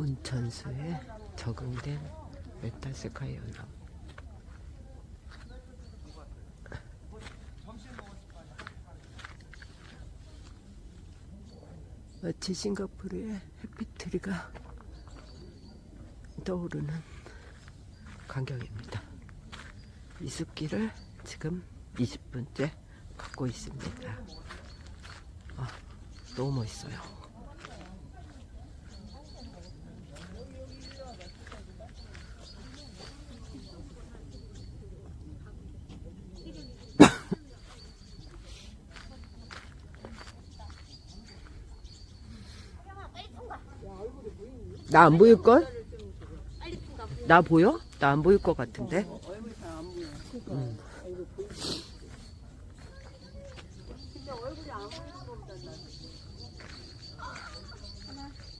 온천수에 적응된 메타스카이 연합. 마치 싱가포르의 해피트리가 떠오르는 광경입니다. 이 숲길을 지금 20분째 걷고 있습니다. 아, 너무 멋있어요. 나 안 보일걸? 나 보여? 나 안 보일 것 같은데? 음.